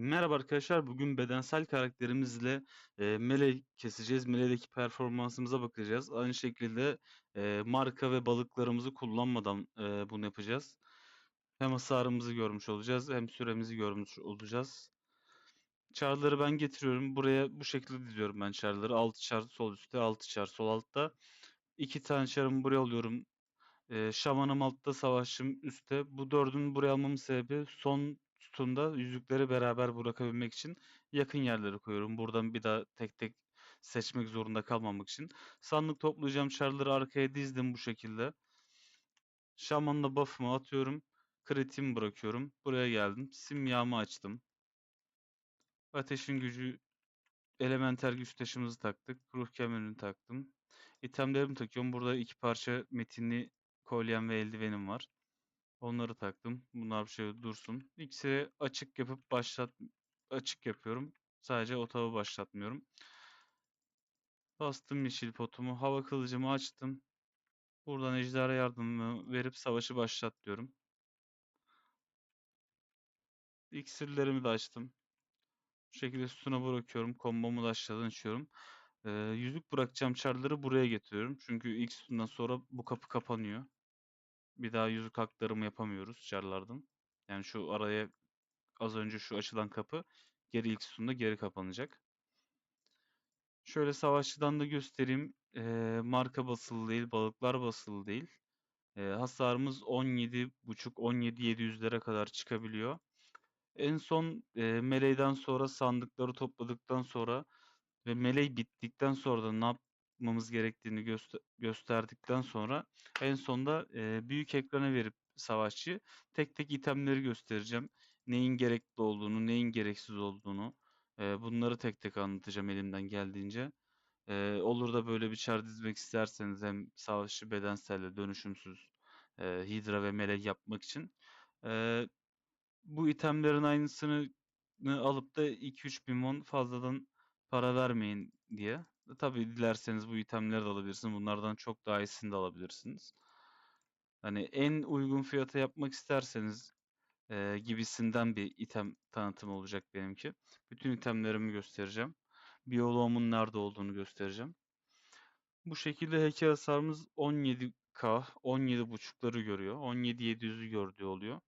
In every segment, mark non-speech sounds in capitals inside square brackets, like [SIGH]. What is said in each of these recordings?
Merhaba arkadaşlar. Bugün bedensel karakterimizle e, melee keseceğiz. Melee'deki performansımıza bakacağız. Aynı şekilde e, marka ve balıklarımızı kullanmadan e, bunu yapacağız. Hem hasarımızı görmüş olacağız hem süremizi görmüş olacağız. Çarları ben getiriyorum. Buraya bu şekilde diziyorum ben çarları. 6 çar sol üstte, 6 çar sol altta. 2 tane çarımı buraya alıyorum. E, şamanım altta, savaşçım üstte. Bu dördünü buraya almamın sebebi son sütunda yüzükleri beraber bırakabilmek için yakın yerlere koyuyorum. Buradan bir daha tek tek seçmek zorunda kalmamak için. Sandık toplayacağım çarları arkaya dizdim bu şekilde. Şamanla buff'ımı atıyorum. Kritimi bırakıyorum. Buraya geldim. Simyamı açtım. Ateşin gücü elementer güç taşımızı taktık. Ruh kemerini taktım. İtemlerimi takıyorum. Burada iki parça metinli kolyem ve eldivenim var. Onları taktım. Bunlar bir şey dursun. İkisi açık yapıp başlat açık yapıyorum. Sadece otağı başlatmıyorum. Bastım yeşil potumu. Hava kılıcımı açtım. Buradan ejderha yardımını verip savaşı başlat diyorum. İksirlerimi de açtım. Bu şekilde sütuna bırakıyorum. Kombomu da aşağıdan açıyorum. Ee, yüzük bırakacağım çarları buraya getiriyorum. Çünkü ilk sütundan sonra bu kapı kapanıyor. Bir daha yüzük haklarımı yapamıyoruz çarlardan. Yani şu araya az önce şu açılan kapı geri ilk sütunda geri kapanacak. Şöyle savaşçıdan da göstereyim. Ee, marka basılı değil, balıklar basılı değil. Ee, hasarımız 17.5-17.700'lere kadar çıkabiliyor. En son e, meleğden sonra sandıkları topladıktan sonra ve meley bittikten sonra da ne yapmamız gerektiğini göster gösterdikten sonra en sonda e, büyük ekrana verip savaşçı tek tek itemleri göstereceğim. Neyin gerekli olduğunu, neyin gereksiz olduğunu e, bunları tek tek anlatacağım elimden geldiğince. E, olur da böyle bir çar dizmek isterseniz hem savaşçı bedenselle dönüşümsüz e, Hydra ve melek yapmak için e, bu itemlerin aynısını alıp da 2-3 bin won fazladan para vermeyin diye. E, Tabii dilerseniz bu itemleri de alabilirsiniz. Bunlardan çok daha iyisini de alabilirsiniz. Hani en uygun fiyata yapmak isterseniz e, gibisinden bir item tanıtımı olacak benimki. Bütün itemlerimi göstereceğim. Biyoloğumun nerede olduğunu göstereceğim. Bu şekilde hacker hasarımız 17k, 17.5'ları görüyor. 17.700'ü gördüğü oluyor.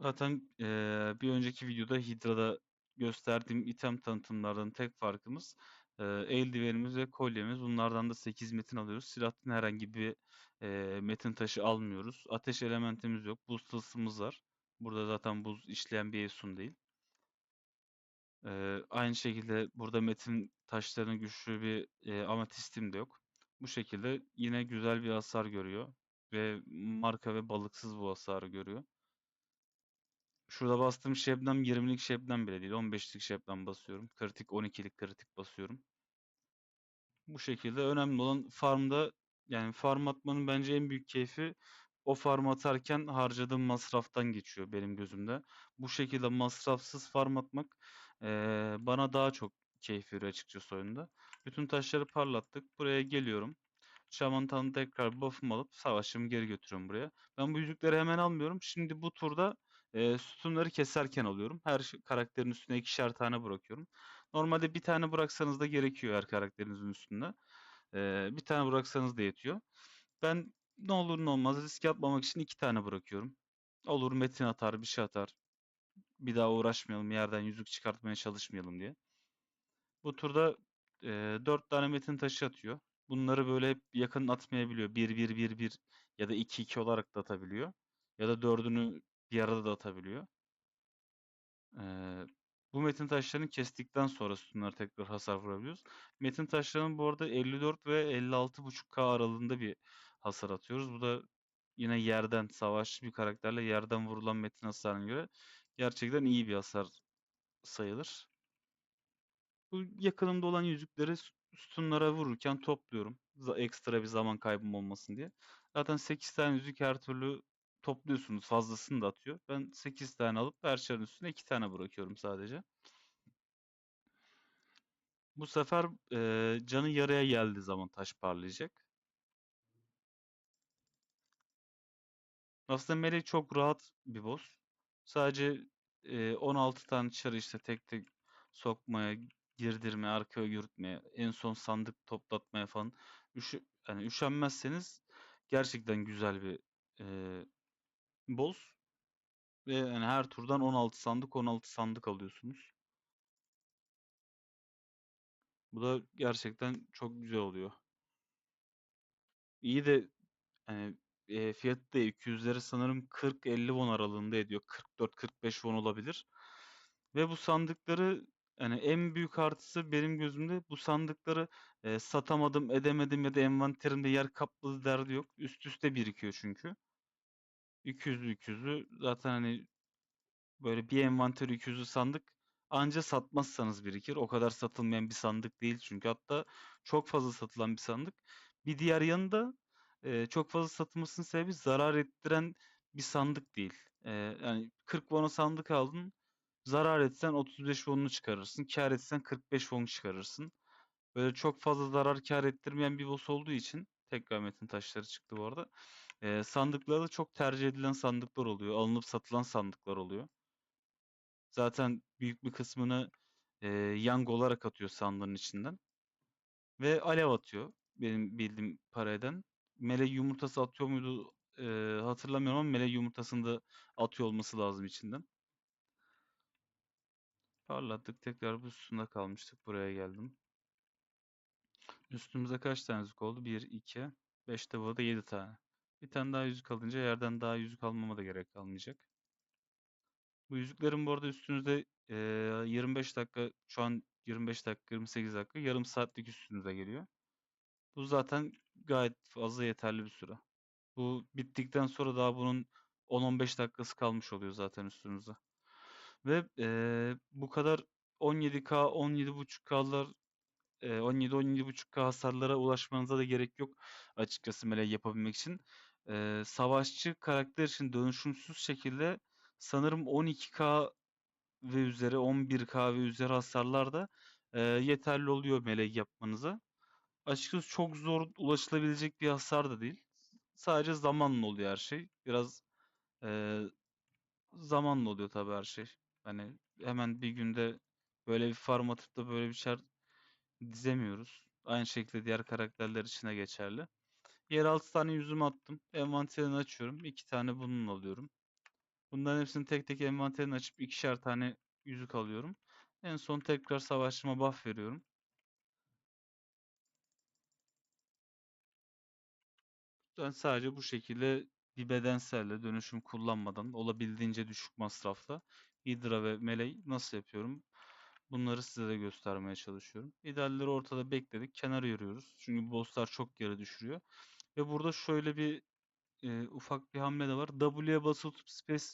Zaten eee, bir önceki videoda Hydra'da gösterdiğim item tanıtımlardan tek farkımız eee, eldivenimiz ve kolyemiz. Bunlardan da 8 metin alıyoruz. Silahtan herhangi bir eee, metin taşı almıyoruz. Ateş elementimiz yok. Buz tılsımımız var. Burada zaten buz işleyen bir Efsun değil. Eee, aynı şekilde burada metin taşlarının güçlü bir eee, ametistim de yok. Bu şekilde yine güzel bir hasar görüyor. Ve marka ve balıksız bu hasarı görüyor. Şurada bastığım şebnem 20'lik şebnem bile değil. 15'lik şebnem basıyorum. Kritik 12'lik kritik basıyorum. Bu şekilde önemli olan farmda yani farm atmanın bence en büyük keyfi o farm atarken harcadığım masraftan geçiyor benim gözümde. Bu şekilde masrafsız farm atmak eee, bana daha çok keyif veriyor açıkçası oyunda. Bütün taşları parlattık. Buraya geliyorum. Şaman Tanrı tekrar buff'ımı alıp savaşımı geri götürüyorum buraya. Ben bu yüzükleri hemen almıyorum. Şimdi bu turda e, sütunları keserken alıyorum. Her karakterin üstüne ikişer tane bırakıyorum. Normalde bir tane bıraksanız da gerekiyor her karakterinizin üstünde. E, bir tane bıraksanız da yetiyor. Ben ne olur ne olmaz risk yapmamak için iki tane bırakıyorum. Olur metin atar bir şey atar. Bir daha uğraşmayalım yerden yüzük çıkartmaya çalışmayalım diye. Bu turda e, 4 tane metin taşı atıyor. Bunları böyle hep yakın atmayabiliyor. 1-1-1-1 ya da 2-2 olarak da atabiliyor. Ya da dördünü bir arada da atabiliyor. Ee, bu metin taşlarını kestikten sonra sütunlara tekrar hasar vurabiliyoruz. Metin taşlarının bu arada 54 ve 56.5k aralığında bir hasar atıyoruz. Bu da yine yerden savaşçı bir karakterle yerden vurulan metin hasarına göre gerçekten iyi bir hasar sayılır. Bu yakınımda olan yüzükleri sü- sütunlara vururken topluyorum. Ekstra bir zaman kaybım olmasın diye. Zaten 8 tane yüzük her türlü topluyorsunuz. Fazlasını da atıyor. Ben 8 tane alıp her çarın üstüne 2 tane bırakıyorum sadece. Bu sefer eee, canı yarıya geldiği zaman taş parlayacak. Aslında Melee çok rahat bir boss. Sadece e, 16 tane çarı işte tek tek sokmaya, girdirmeye, arkaya yürütmeye, en son sandık toplatmaya falan üşü, yani üşenmezseniz gerçekten güzel bir e, boss. Ve yani her turdan 16 sandık 16 sandık alıyorsunuz. Bu da gerçekten çok güzel oluyor. İyi de hani e, fiyatı da 200'leri sanırım 40-50 won aralığında ediyor. 44-45 won olabilir. Ve bu sandıkları yani en büyük artısı benim gözümde bu sandıkları e, satamadım, edemedim ya da envanterimde yer kapladı derdi yok. Üst üste birikiyor çünkü. 200'lü 200'lü zaten hani böyle bir envanter 200'lü sandık anca satmazsanız birikir. O kadar satılmayan bir sandık değil çünkü. Hatta çok fazla satılan bir sandık. Bir diğer yanında e, çok fazla satılmasının sebebi zarar ettiren bir sandık değil. E, yani 40 won'a sandık aldın. Zarar etsen 35 won'unu çıkarırsın. Kâr etsen 45 won çıkarırsın. Böyle çok fazla zarar kâr ettirmeyen bir boss olduğu için tekrar metin taşları çıktı bu arada. E, sandıkları da çok tercih edilen sandıklar oluyor. Alınıp satılan sandıklar oluyor. Zaten büyük bir kısmını e, Yang olarak atıyor sandığın içinden. Ve alev atıyor. Benim bildiğim para eden. Mele yumurtası atıyor muydu e, hatırlamıyorum ama mele yumurtasını da atıyor olması lazım içinden. Parlattık. Tekrar bu üstünde kalmıştık. Buraya geldim. Üstümüze kaç tane yüzük oldu? 1, 2, 5 de burada 7 tane. Bir tane daha yüzük alınca yerden daha yüzük almama da gerek kalmayacak. Bu yüzüklerin bu arada üstünüzde e, 25 dakika şu an 25 dakika 28 dakika yarım saatlik üstünüze geliyor. Bu zaten gayet fazla yeterli bir süre. Bu bittikten sonra daha bunun 10-15 dakikası kalmış oluyor zaten üstünüzde. Ve e, bu kadar 17K, 17.5K'lar 17-17.5K hasarlara ulaşmanıza da gerek yok açıkçası melee yapabilmek için. E, savaşçı karakter için dönüşümsüz şekilde sanırım 12K ve üzeri 11K ve üzeri hasarlar da e, yeterli oluyor melek yapmanıza. Açıkçası çok zor ulaşılabilecek bir hasar da değil. Sadece zamanla oluyor her şey. Biraz e, zamanla oluyor tabii her şey. Hani hemen bir günde böyle bir farm atıp da böyle bir şeyler dizemiyoruz. Aynı şekilde diğer karakterler için de geçerli. Yer 6 tane yüzüm attım. Envanterini açıyorum. 2 tane bunun alıyorum. Bunların hepsini tek tek envanterini açıp ikişer tane yüzük alıyorum. En son tekrar savaşçıma buff veriyorum. Ben sadece bu şekilde bir bedenselle dönüşüm kullanmadan olabildiğince düşük masrafla Hydra ve Melee nasıl yapıyorum? Bunları size de göstermeye çalışıyorum. İdealleri ortada bekledik. Kenara yürüyoruz. Çünkü bosslar çok yere düşürüyor. Ve burada şöyle bir e, ufak bir hamle de var. W'ye basılı tutup space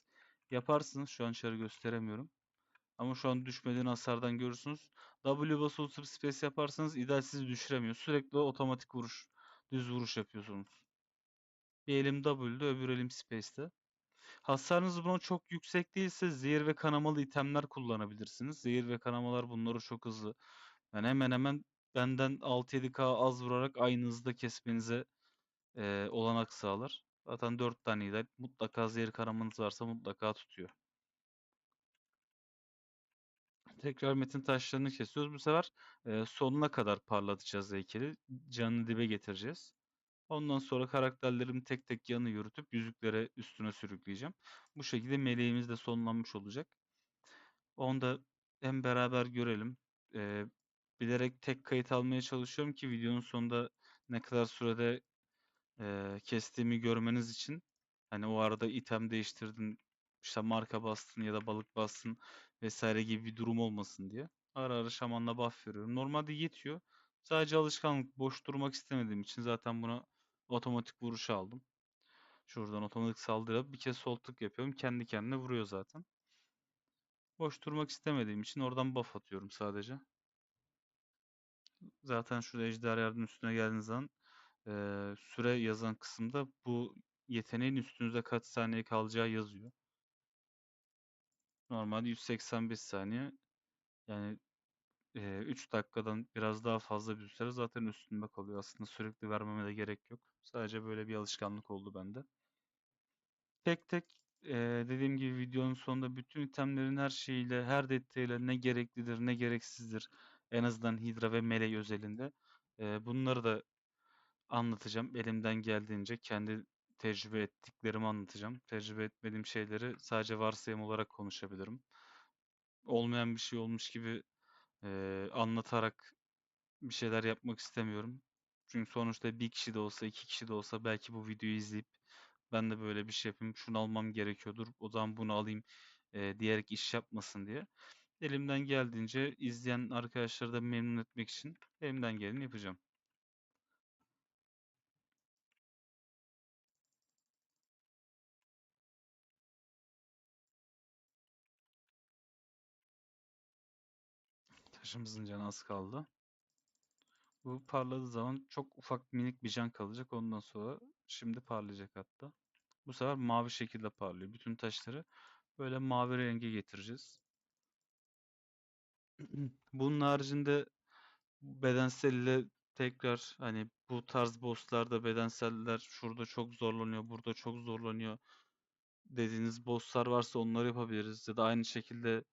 yaparsınız. Şu an içeri gösteremiyorum. Ama şu an düşmediğini hasardan görürsünüz. W basılı tutup space yaparsanız ideal sizi düşüremiyor. Sürekli otomatik vuruş, düz vuruş yapıyorsunuz. Bir elim W'de, öbür elim space'te. Hasarınız buna çok yüksek değilse zehir ve kanamalı itemler kullanabilirsiniz. Zehir ve kanamalar bunları çok hızlı. Yani hemen hemen benden 6-7k az vurarak aynı hızda kesmenize e, olanak sağlar. Zaten 4 tane ideal. Mutlaka zehir kanamanız varsa mutlaka tutuyor. Tekrar metin taşlarını kesiyoruz. Bu sefer e, sonuna kadar parlatacağız heykeli. Canını dibe getireceğiz. Ondan sonra karakterlerimi tek tek yanı yürütüp yüzüklere üstüne sürükleyeceğim. Bu şekilde meleğimiz de sonlanmış olacak. Onu da hem beraber görelim. Ee, bilerek tek kayıt almaya çalışıyorum ki videonun sonunda ne kadar sürede e, kestiğimi görmeniz için. Hani o arada item değiştirdin, işte marka bastın ya da balık bastın vesaire gibi bir durum olmasın diye. Ara ara şamanla buff veriyorum. Normalde yetiyor. Sadece alışkanlık, boş durmak istemediğim için zaten buna otomatik vuruş aldım. Şuradan otomatik saldırıp bir kez sol tık yapıyorum. Kendi kendine vuruyor zaten. Boş durmak istemediğim için oradan buff atıyorum sadece. Zaten şurada ejder yardım üstüne geldiğiniz zaman e, süre yazan kısımda bu yeteneğin üstünüzde kaç saniye kalacağı yazıyor. Normalde 185 saniye. Yani e, 3 dakikadan biraz daha fazla bir süre zaten üstünde kalıyor. Aslında sürekli vermeme de gerek yok. Sadece böyle bir alışkanlık oldu bende. Tek tek eee, dediğim gibi videonun sonunda bütün itemlerin her şeyiyle, her detayıyla ne gereklidir, ne gereksizdir. En azından Hydra ve Melee özelinde. Eee, bunları da anlatacağım. Elimden geldiğince kendi tecrübe ettiklerimi anlatacağım. Tecrübe etmediğim şeyleri sadece varsayım olarak konuşabilirim. Olmayan bir şey olmuş gibi eee, anlatarak bir şeyler yapmak istemiyorum. Çünkü sonuçta bir kişi de olsa, iki kişi de olsa belki bu videoyu izleyip ben de böyle bir şey yapayım, şunu almam gerekiyordur, o zaman bunu alayım eee, diyerek iş yapmasın diye. Elimden geldiğince izleyen arkadaşları da memnun etmek için elimden geleni yapacağım. Taşımızın canı az kaldı. Bu parladığı zaman çok ufak minik bir can kalacak. Ondan sonra şimdi parlayacak hatta. Bu sefer mavi şekilde parlıyor. Bütün taşları böyle mavi renge getireceğiz. [CLEARS THROAT] Bunun haricinde bedensel ile tekrar hani bu tarz bosslarda bedenseller şurada çok zorlanıyor, burada çok zorlanıyor dediğiniz bosslar varsa onları yapabiliriz. Ya da aynı şekilde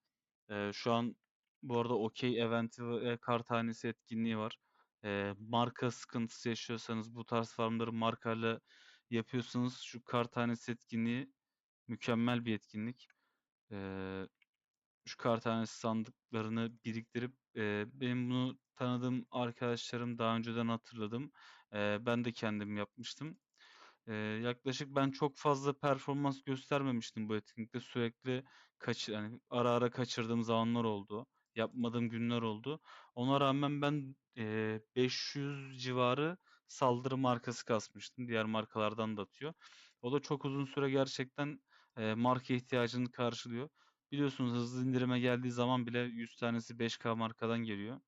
e, şu an bu arada okey eventi ve kar tanesi etkinliği var. E, marka sıkıntısı yaşıyorsanız bu tarz farmları markayla yapıyorsanız şu kar tanesi etkinliği mükemmel bir etkinlik. E, şu kar tanesi sandıklarını biriktirip e, benim bunu tanıdığım arkadaşlarım daha önceden hatırladım. E, ben de kendim yapmıştım. E, yaklaşık ben çok fazla performans göstermemiştim bu etkinlikte. Sürekli kaç yani ara ara kaçırdığım zamanlar oldu. Yapmadığım günler oldu. Ona rağmen ben e, 500 civarı saldırı markası kasmıştım. Diğer markalardan da atıyor. O da çok uzun süre gerçekten e, marka ihtiyacını karşılıyor. Biliyorsunuz hızlı indirime geldiği zaman bile 100 tanesi 5K markadan geliyor.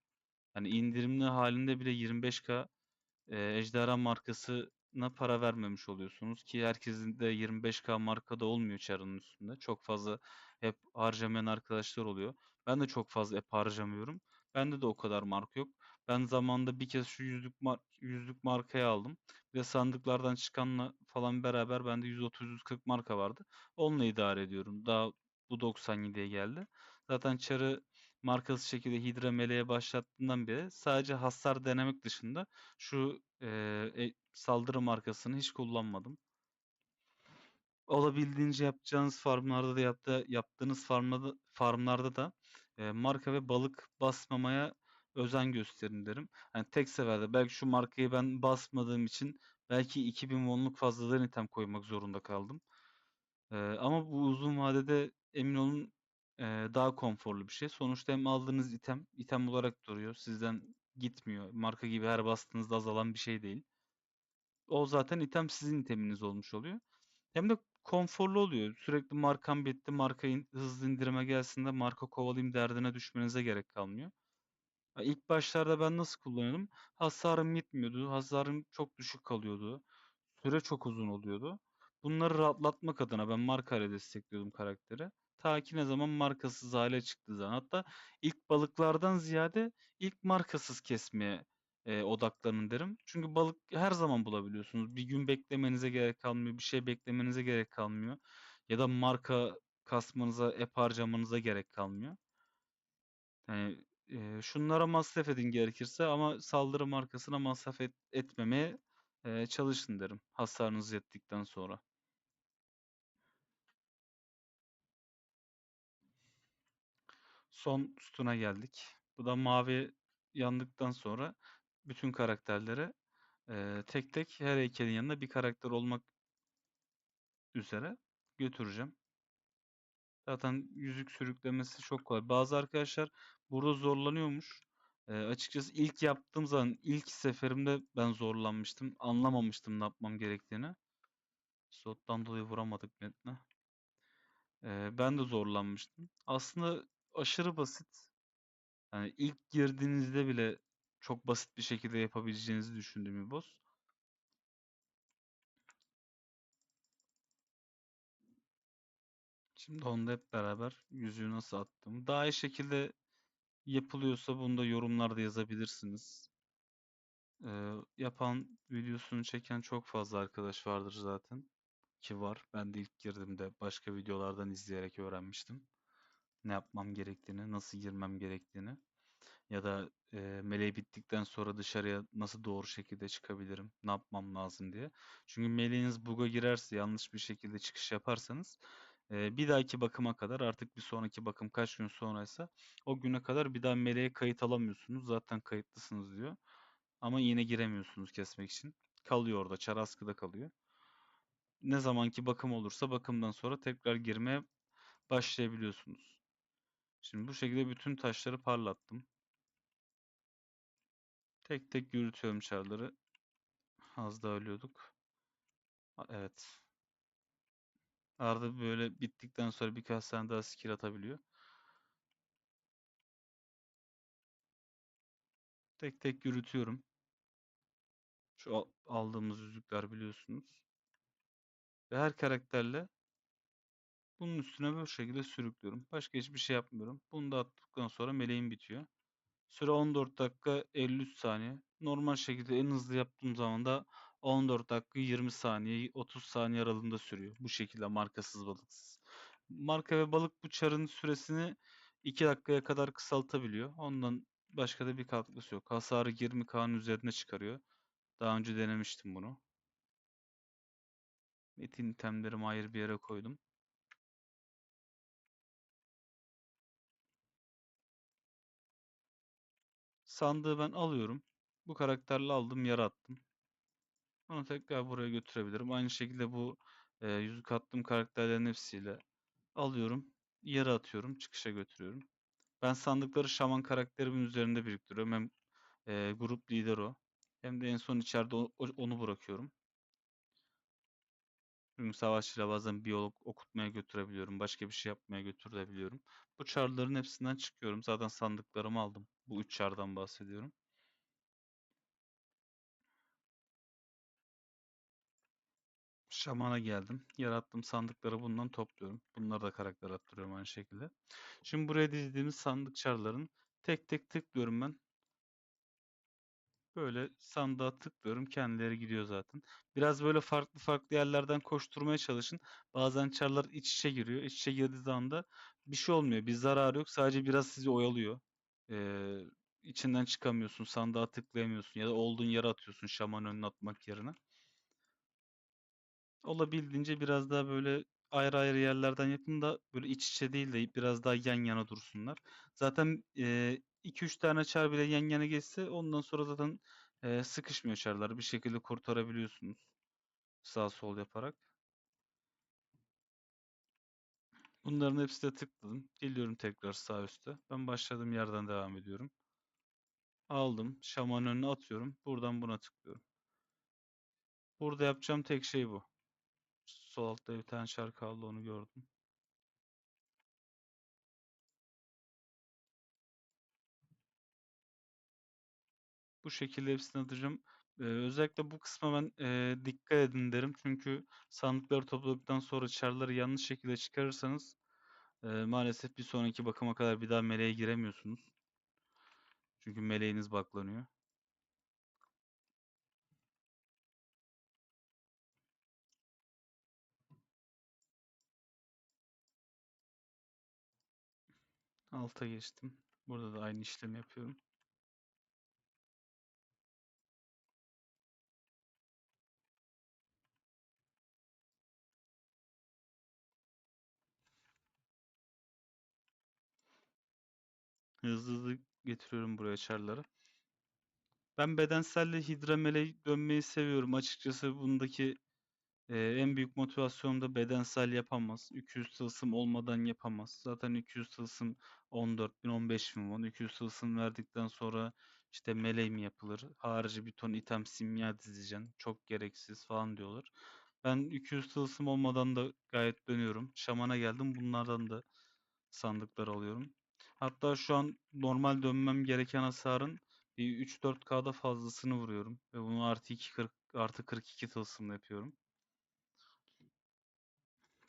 Hani indirimli halinde bile 25K e, Ejderha markasına para vermemiş oluyorsunuz ki herkesin de 25K markada olmuyor çarının üstünde. Çok fazla hep harcamayan arkadaşlar oluyor. Ben de çok fazla hep harcamıyorum. Bende de o kadar marka yok. Ben zamanında bir kez şu yüzlük, mar yüzlük markayı aldım. Bir de sandıklardan çıkanla falan beraber bende 130-140 marka vardı. Onunla idare ediyorum. Daha bu 97'ye geldi. Zaten çarı markası şekilde Hydra Mele'ye başlattığından beri sadece hasar denemek dışında şu eee, e, saldırı markasını hiç kullanmadım. Olabildiğince yapacağınız farmlarda da yaptı, yaptığınız farmlarda, farmlarda da e, marka ve balık basmamaya özen gösterin derim. Yani tek seferde belki şu markayı ben basmadığım için belki 2000 wonluk fazladan item koymak zorunda kaldım. E, ama bu uzun vadede emin olun e, daha konforlu bir şey. Sonuçta hem aldığınız item item olarak duruyor. Sizden gitmiyor. Marka gibi her bastığınızda azalan bir şey değil. O zaten item sizin iteminiz olmuş oluyor. Hem de konforlu oluyor. Sürekli markam bitti, markayı hızlı indirime gelsin de marka kovalayayım derdine düşmenize gerek kalmıyor. İlk başlarda ben nasıl kullanıyordum? Hasarım gitmiyordu, hasarım çok düşük kalıyordu. Süre çok uzun oluyordu. Bunları rahatlatmak adına ben markayla destekliyordum karakteri. Ta ki ne zaman markasız hale çıktığı zaman. Hatta ilk balıklardan ziyade ilk markasız kesmeye e, odaklanın derim. Çünkü balık her zaman bulabiliyorsunuz. Bir gün beklemenize gerek kalmıyor. Bir şey beklemenize gerek kalmıyor. Ya da marka kasmanıza, ep harcamanıza gerek kalmıyor. Yani e, şunlara masraf edin gerekirse ama saldırı markasına masraf et- etmemeye e, çalışın derim. Hasarınız yettikten sonra. Son sütuna geldik. Bu da mavi yandıktan sonra bütün karakterlere e, tek tek her heykelin yanında bir karakter olmak üzere götüreceğim. Zaten yüzük sürüklemesi çok kolay. Bazı arkadaşlar burada zorlanıyormuş. E, açıkçası ilk yaptığım zaman ilk seferimde ben zorlanmıştım. Anlamamıştım ne yapmam gerektiğini. Slottan dolayı vuramadık metne. E, ben de zorlanmıştım. Aslında aşırı basit. Yani ilk girdiğinizde bile çok basit bir şekilde yapabileceğinizi düşündüğüm bir. Şimdi onda hep beraber yüzüğü nasıl attım. Daha iyi şekilde yapılıyorsa bunu da yorumlarda yazabilirsiniz. Ee, yapan videosunu çeken çok fazla arkadaş vardır zaten. ki var. Ben de ilk girdiğimde başka videolardan izleyerek öğrenmiştim. Ne yapmam gerektiğini, nasıl girmem gerektiğini ya da e, meleği bittikten sonra dışarıya nasıl doğru şekilde çıkabilirim, ne yapmam lazım diye. Çünkü meleğiniz bug'a girerse yanlış bir şekilde çıkış yaparsanız e, bir dahaki bakıma kadar artık bir sonraki bakım kaç gün sonraysa o güne kadar bir daha meleğe kayıt alamıyorsunuz. Zaten kayıtlısınız diyor. Ama yine giremiyorsunuz kesmek için. Kalıyor orada, çar askıda kalıyor. Ne zamanki bakım olursa bakımdan sonra tekrar girmeye başlayabiliyorsunuz. Şimdi bu şekilde bütün taşları parlattım. Tek tek yürütüyorum çarları. Az daha ölüyorduk. Evet. Arada böyle bittikten sonra birkaç tane daha skill atabiliyor. Tek tek yürütüyorum. Şu al- aldığımız yüzükler biliyorsunuz. Ve her karakterle bunun üstüne böyle şekilde sürüklüyorum. Başka hiçbir şey yapmıyorum. Bunu da attıktan sonra meleğim bitiyor. Süre 14 dakika 53 saniye. Normal şekilde en hızlı yaptığım zaman da 14 dakika 20 saniye 30 saniye aralığında sürüyor. Bu şekilde markasız balıksız. Marka ve balık bu çarın süresini 2 dakikaya kadar kısaltabiliyor. Ondan başka da bir katkısı yok. Hasarı 20K'nın üzerine çıkarıyor. Daha önce denemiştim bunu. Metin itemlerimi ayrı bir yere koydum. Sandığı ben alıyorum. Bu karakterle aldım, yere attım. Onu tekrar buraya götürebilirim. Aynı şekilde bu e, yüzük attığım karakterlerin hepsiyle alıyorum, yere atıyorum, çıkışa götürüyorum. Ben sandıkları şaman karakterimin üzerinde biriktiriyorum. Hem e, grup lider o. Hem de en son içeride onu bırakıyorum. Çünkü savaşçıyla bazen biyolog okutmaya götürebiliyorum. Başka bir şey yapmaya götürebiliyorum. Bu çarların hepsinden çıkıyorum. Zaten sandıklarımı aldım. Bu üç çardan bahsediyorum. Şamana geldim. Yarattığım sandıkları bundan topluyorum. Bunları da karakter attırıyorum aynı şekilde. Şimdi buraya dizdiğimiz sandık çarların tek tek tıklıyorum ben. Böyle sandığa tıklıyorum. Kendileri gidiyor zaten. Biraz böyle farklı farklı yerlerden koşturmaya çalışın. Bazen çarlar iç içe giriyor. İç içe girdiği zaman da bir şey olmuyor. Bir zararı yok. Sadece biraz sizi oyalıyor. Ee, içinden çıkamıyorsun. Sandığa tıklayamıyorsun. Ya da olduğun yere atıyorsun şaman önüne atmak yerine. Olabildiğince biraz daha böyle ayrı ayrı yerlerden yapın da böyle iç içe değil de biraz daha yan yana dursunlar. Zaten 2-3 tane çar bile yan yana geçse ondan sonra zaten e, sıkışmıyor çarlar. Bir şekilde kurtarabiliyorsunuz. Sağ sol yaparak. Bunların hepsine tıkladım. Geliyorum tekrar sağ üstte. Ben başladığım yerden devam ediyorum. Aldım. Şaman önüne atıyorum. Buradan buna tıklıyorum. Burada yapacağım tek şey bu. Sol altta bir tane çar kaldı onu gördüm. Bu şekilde hepsini atacağım. Ee, özellikle bu kısma ben e, dikkat edin derim. Çünkü sandıkları topladıktan sonra çarları yanlış şekilde çıkarırsanız e, maalesef bir sonraki bakıma kadar bir daha meleğe giremiyorsunuz. Çünkü meleğiniz baklanıyor. Alta geçtim. Burada da aynı işlemi yapıyorum. Hızlı hızlı getiriyorum buraya çarları. Ben bedenselle hidra meleği dönmeyi seviyorum. Açıkçası bundaki e, en büyük motivasyonu da bedensel yapamaz. 200 tılsım olmadan yapamaz. Zaten 200 tılsım 14 bin 15 bin won. 200 tılsım verdikten sonra işte meleğim yapılır. Harici bir ton item simya dizeceksin. Çok gereksiz falan diyorlar. Ben 200 tılsım olmadan da gayet dönüyorum. Şamana geldim. Bunlardan da sandıklar alıyorum. Hatta şu an normal dönmem gereken hasarın bir 3-4K'da fazlasını vuruyorum. Ve bunu artı 2 40, artı 42 tılsımla yapıyorum.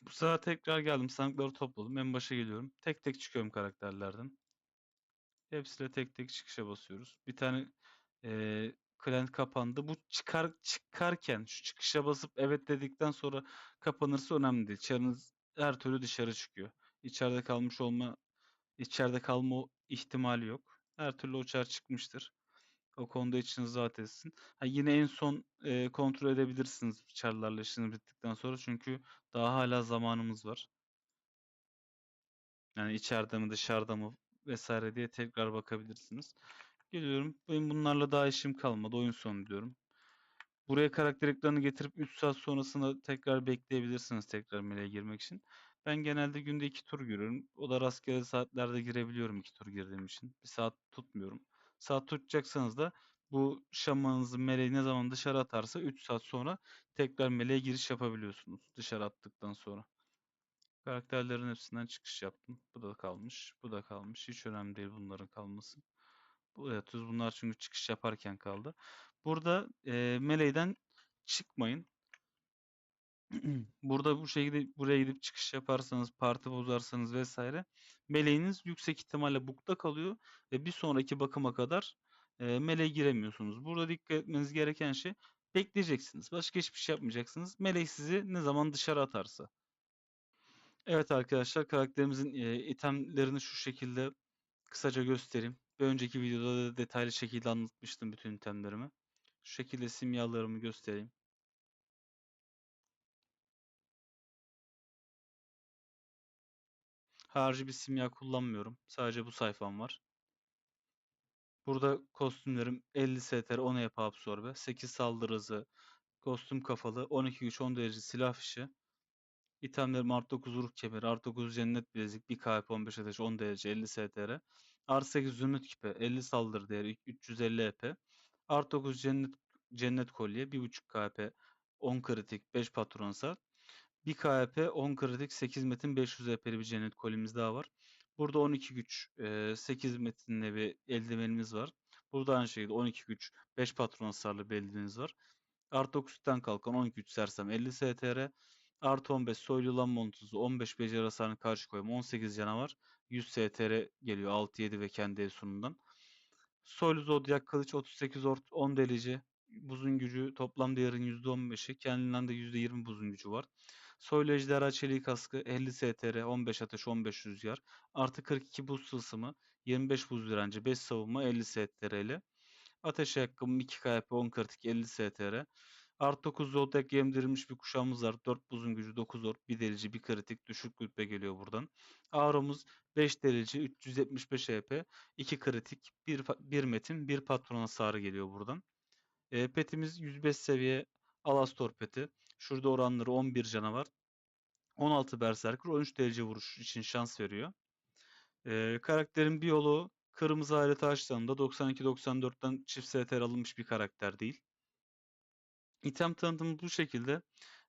Bu sefer tekrar geldim. Sandıkları topladım. En başa geliyorum. Tek tek çıkıyorum karakterlerden. Hepsiyle tek tek çıkışa basıyoruz. Bir tane eee, Client kapandı. Bu çıkar çıkarken şu çıkışa basıp evet dedikten sonra kapanırsa önemli değil. Çarınız her türlü dışarı çıkıyor. İçeride kalmış olma içeride kalma ihtimali yok. Her türlü o çar çıkmıştır. O konuda içiniz rahat etsin. Ha, yine en son e, kontrol edebilirsiniz çarlarla işiniz bittikten sonra. Çünkü daha hala zamanımız var. Yani içeride mi dışarıda mı vesaire diye tekrar bakabilirsiniz. Geliyorum. Benim bunlarla daha işim kalmadı. Oyun sonu diyorum. Buraya karakter ekranı getirip 3 saat sonrasında tekrar bekleyebilirsiniz tekrar meleğe girmek için. Ben genelde günde 2 tur giriyorum. O da rastgele saatlerde girebiliyorum 2 tur girdiğim için. Bir saat tutmuyorum. Saat tutacaksanız da bu şamanınızı meleği ne zaman dışarı atarsa 3 saat sonra tekrar meleğe giriş yapabiliyorsunuz. Dışarı attıktan sonra. Karakterlerin hepsinden çıkış yaptım. Bu da kalmış. Bu da kalmış. Hiç önemli değil bunların kalması. Buraya atıyoruz. Bunlar çünkü çıkış yaparken kaldı. Burada e, meleğden çıkmayın. [CLEARS THROAT] Burada bu şekilde buraya gidip çıkış yaparsanız, parti bozarsanız vesaire meleğiniz yüksek ihtimalle bukta kalıyor ve bir sonraki bakıma kadar e, meleğe giremiyorsunuz. Burada dikkat etmeniz gereken şey bekleyeceksiniz. Başka hiçbir şey yapmayacaksınız. Melek sizi ne zaman dışarı atarsa. Evet arkadaşlar karakterimizin e, itemlerini şu şekilde kısaca göstereyim. Bir önceki videoda da detaylı şekilde anlatmıştım bütün itemlerimi. Şu şekilde simyalarımı göstereyim. Harici bir simya kullanmıyorum. Sadece bu sayfam var. Burada kostümlerim 50 STR 10 EP absorbe, 8 saldırı hızı, kostüm kafalı, 12 güç 10 derece silah fişi. İtemlerim artı 9 ruh kemeri, artı 9 cennet bilezik, 1 KP 15 ateş 10 derece 50 STR. Artı 8 zümrüt küpe, 50 saldırı değeri 350 EP. Artı 9 cennet cennet kolye, 1.5 KP 10 kritik 5 patron hasar. 1 KP 10 kritik 8 metin 500 EP'li bir cennet kolimiz daha var. Burada 12 güç 8 metinle bir eldivenimiz var. Burada aynı şekilde 12 güç 5 patron hasarlı bir eldivenimiz var. Artı 9'dan kalkan 12 güç sersem 50 STR. Artı 15 soylu lan montuzu 15 beceri hasarını karşı koyma 18 canavar 100 STR geliyor 6-7 ve kendi sunundan. Soylu zodyak kılıç 38 ort 10 delici buzun gücü toplam değerin %15'i kendinden de %20 buzun gücü var. Soylu ejderha çeliği kaskı 50 STR 15 ateş 15 rüzgar artı 42 buz tılsımı 25 buz direnci 5 savunma 50 STR ile. Ateş ayakkabım 2 KP 10 kritik 50 STR. Artı 9 zodyak yemdirilmiş bir kuşağımız var. 4 buzun gücü 9 ork, 1 delici, 1 kritik, düşük rütbe geliyor buradan. Auromuz 5 delici, 375 EP, 2 kritik, 1, 1 metin, 1 patron hasarı geliyor buradan. E, petimiz 105 seviye Alastor peti. Şurada oranları 11 canavar. 16 berserker, 13 derece vuruş için şans veriyor. E, karakterin biyoloğu kırmızı alet ağaçlarında 92-94'ten çift STR alınmış bir karakter değil. İtem tanıtımı bu şekilde.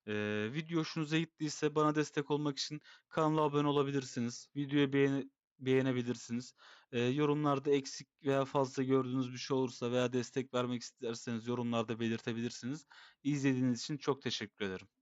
Ee, video hoşunuza gittiyse bana destek olmak için kanala abone olabilirsiniz. Videoyu beğeni, beğenebilirsiniz. Ee, yorumlarda eksik veya fazla gördüğünüz bir şey olursa veya destek vermek isterseniz yorumlarda belirtebilirsiniz. İzlediğiniz için çok teşekkür ederim.